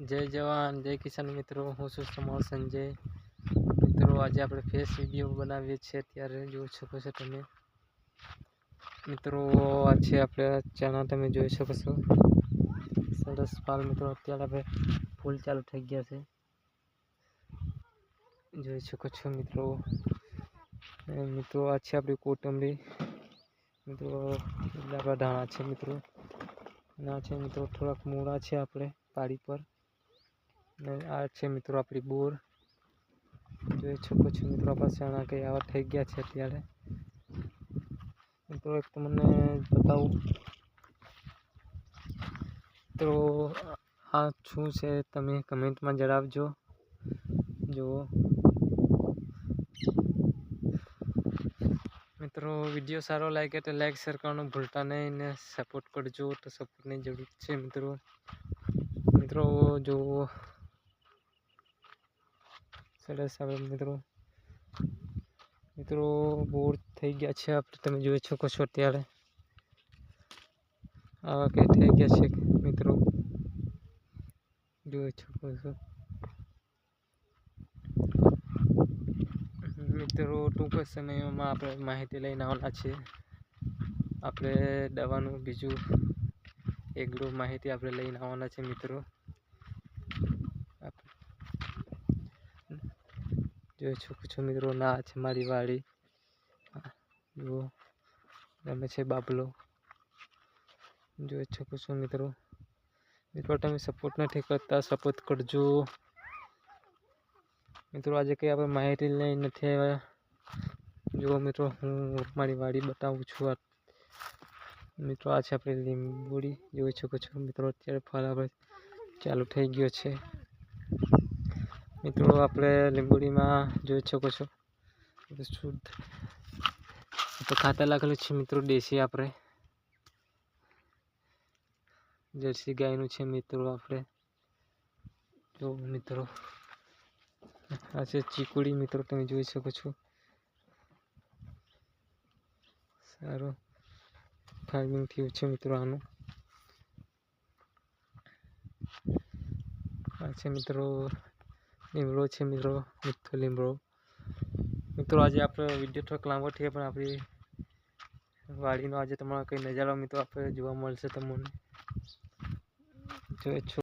જય જવાન, જય કિસાન મિત્રો. હું છું સમર સંજય. મિત્રો, આજે આપણે ફેસ વીડિયો બનાવીએ છીએ. ત્યારે જોઈ શકો છો તમે. મિત્રો, આ છે આપણે ચણા તમે જોઈ શકો છો. સરસ પાલ મિત્રો. અત્યારે આપણે ફૂલ ચાલુ થઈ ગયા છે. જોઈ શકો છો મિત્રો. મિત્રો, આ છે આપણી કોટંબરી મિત્રો આપણા ધાણા છે મિત્રો. ના છે મિત્રો, થોડાક મૂળા છે આપણે પાડી પર. અને આ છે મિત્રો આપણી બોર. જોઈ શકો છો મિત્રો, આપણા ચણા કંઈ આવા થઈ ગયા છે અત્યારે. મિત્રો, એક તમને બતાવું. તો આ શું છે તમે કમેન્ટમાં જણાવજો. જુઓ. મિત્રો, વીડિયો સારો લાગે તો લાઈક શેર કરવાનું ભૂલતા નહીં ને સપોર્ટ કરજો તો સપોર્ટની જરૂર છે મિત્રો. મિત્રો, જુઓ. સરસ આવે મિત્રો. મિત્રો બોર થઈ ગયા છે આપણે. તમે જોઈ શકો છો અત્યારે. આવા કંઈ થઈ ગયા છે મિત્રો? જોઈ શકો છો. મિત્રો, ટૂંક જ સમયમાં આપણે માહિતી લઈને આવવાના છીએ. આપણે દવાનું બીજું એકડો માહિતી આપણે લઈને આવવાના છે મિત્રો. જોઈ શકો છો મિત્રો, ના છે મારી વાડી. જુઓ તમે છે બાબલો. જોઈ શકો છો મિત્રો. મિત્રો, તમે સપોર્ટ નથી કરતા સપોર્ટ કરજો. મિત્રો, આજે કંઈ આપણે માહિતી લઈ નથી આવ્યા. જુઓ મિત્રો, હું મારી વાડી બતાવું છું આ. મિત્રો, આ છે આપણી લીંબોડી. જોઈ શકો છો મિત્રો, અત્યારે ફળ આપણે ચાલુ થઈ ગયો છે. મિત્રો, આપણે લીંબોડીમાં જોઈ શકો છો. શુદ્ધ તો ખાતર લાગેલું છે મિત્રો, દેશી આપણે. જર્સી ગાયનું છે મિત્રો આપણે. જો મિત્રો, આ છે ચીકુડી મિત્રો, તમે જોઈ શકો છો. સારું ફાર્મિંગ થયું છે મિત્રો આનું. આ છે મિત્રો લીમડો છે મિત્રો મીઠો લીમડો મિત્રો આજે આપણે વીડિયો થોડોક લાંબો થયો પણ આપણી વાડીનો આજે તમારા કંઈ નજારો મિત્રો આપણે જોવા મળશે તમને. જોઈ છો